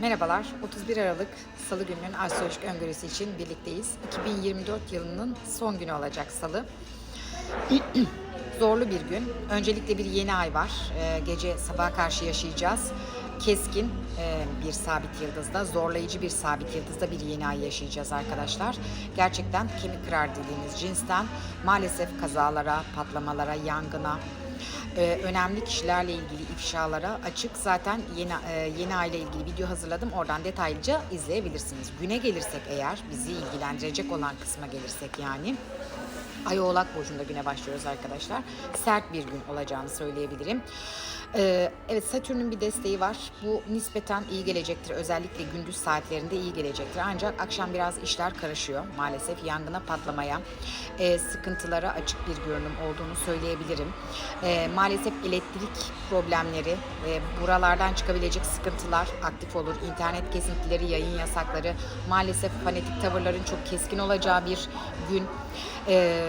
Merhabalar, 31 Aralık Salı gününün astrolojik öngörüsü için birlikteyiz. 2024 yılının son günü olacak Salı. Zorlu bir gün. Öncelikle bir yeni ay var. Ee, gece sabaha karşı yaşayacağız. Keskin e, bir sabit yıldızda, zorlayıcı bir sabit yıldızda bir yeni ay yaşayacağız arkadaşlar. Gerçekten kemik kırar dediğimiz cinsten maalesef kazalara, patlamalara, yangına, e, önemli kişilerle ilgili ifşalara açık. Zaten yeni e, yeni aile ilgili video hazırladım. Oradan detaylıca izleyebilirsiniz. Güne gelirsek eğer bizi ilgilendirecek olan kısma gelirsek yani Ay Oğlak Burcu'nda güne başlıyoruz arkadaşlar. Sert bir gün olacağını söyleyebilirim. Ee, evet Satürn'ün bir desteği var. Bu nispeten iyi gelecektir. Özellikle gündüz saatlerinde iyi gelecektir. Ancak akşam biraz işler karışıyor. Maalesef yangına patlamaya, e, sıkıntılara açık bir görünüm olduğunu söyleyebilirim. E, maalesef elektrik problemleri, e, buralardan çıkabilecek sıkıntılar aktif olur. İnternet kesintileri, yayın yasakları, maalesef fanatik tavırların çok keskin olacağı bir gün. E,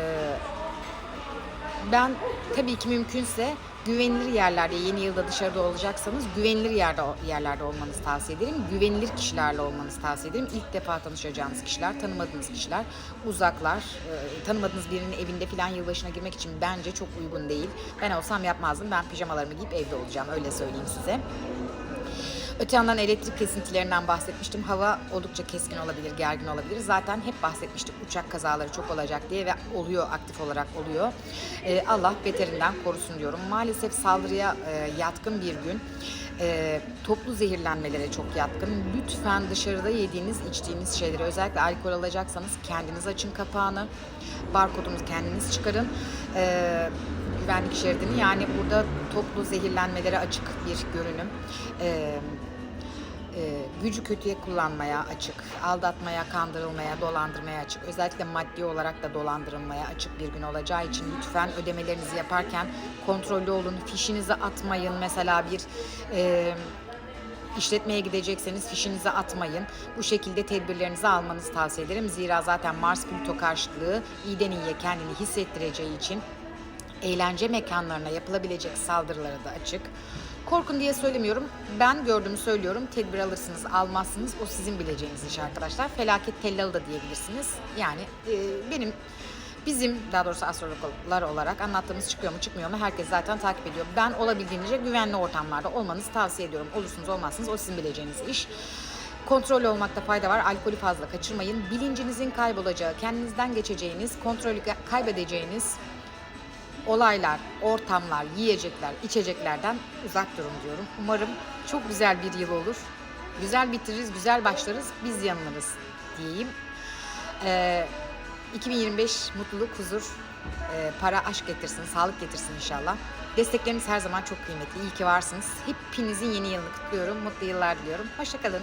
ben tabii ki mümkünse güvenilir yerlerde yeni yılda dışarıda olacaksanız güvenilir yerde yerlerde olmanızı tavsiye ederim. Güvenilir kişilerle olmanızı tavsiye ederim. İlk defa tanışacağınız kişiler, tanımadığınız kişiler, uzaklar, e, tanımadığınız birinin evinde falan yılbaşına girmek için bence çok uygun değil. Ben olsam yapmazdım. Ben pijamalarımı giyip evde olacağım. Öyle söyleyeyim size. Öte yandan elektrik kesintilerinden bahsetmiştim. Hava oldukça keskin olabilir, gergin olabilir. Zaten hep bahsetmiştik uçak kazaları çok olacak diye ve oluyor, aktif olarak oluyor. Ee, Allah beterinden korusun diyorum. Maalesef saldırıya e, yatkın bir gün. E, toplu zehirlenmelere çok yatkın. Lütfen dışarıda yediğiniz, içtiğiniz şeyleri özellikle alkol alacaksanız kendiniz açın kapağını. Barkodunuzu kendiniz çıkarın. E, güvenlik şeridini yani burada toplu zehirlenmelere açık bir görünüm. E, e, gücü kötüye kullanmaya açık, aldatmaya, kandırılmaya, dolandırmaya açık, özellikle maddi olarak da dolandırılmaya açık bir gün olacağı için lütfen ödemelerinizi yaparken kontrollü olun, fişinizi atmayın. Mesela bir e, işletmeye gidecekseniz fişinizi atmayın. Bu şekilde tedbirlerinizi almanızı tavsiye ederim. Zira zaten Mars Plüto karşıtlığı iyiden iyiye kendini hissettireceği için eğlence mekanlarına yapılabilecek saldırılara da açık. Korkun diye söylemiyorum. Ben gördüğümü söylüyorum. Tedbir alırsınız, almazsınız. O sizin bileceğiniz iş arkadaşlar. Felaket tellalı da diyebilirsiniz. Yani e, benim bizim daha doğrusu astrologlar olarak anlattığımız çıkıyor mu çıkmıyor mu herkes zaten takip ediyor. Ben olabildiğince güvenli ortamlarda olmanızı tavsiye ediyorum. Olursunuz olmazsınız o sizin bileceğiniz iş. Kontrol olmakta fayda var. Alkolü fazla kaçırmayın. Bilincinizin kaybolacağı, kendinizden geçeceğiniz, kontrolü kaybedeceğiniz olaylar, ortamlar, yiyecekler, içeceklerden uzak durun diyorum. Umarım çok güzel bir yıl olur. Güzel bitiririz, güzel başlarız, biz yanılırız diyeyim. Ee, 2025 mutluluk, huzur, e, para, aşk getirsin, sağlık getirsin inşallah. Destekleriniz her zaman çok kıymetli. İyi ki varsınız. Hepinizin yeni yılını kutluyorum. Mutlu yıllar diliyorum. Hoşçakalın.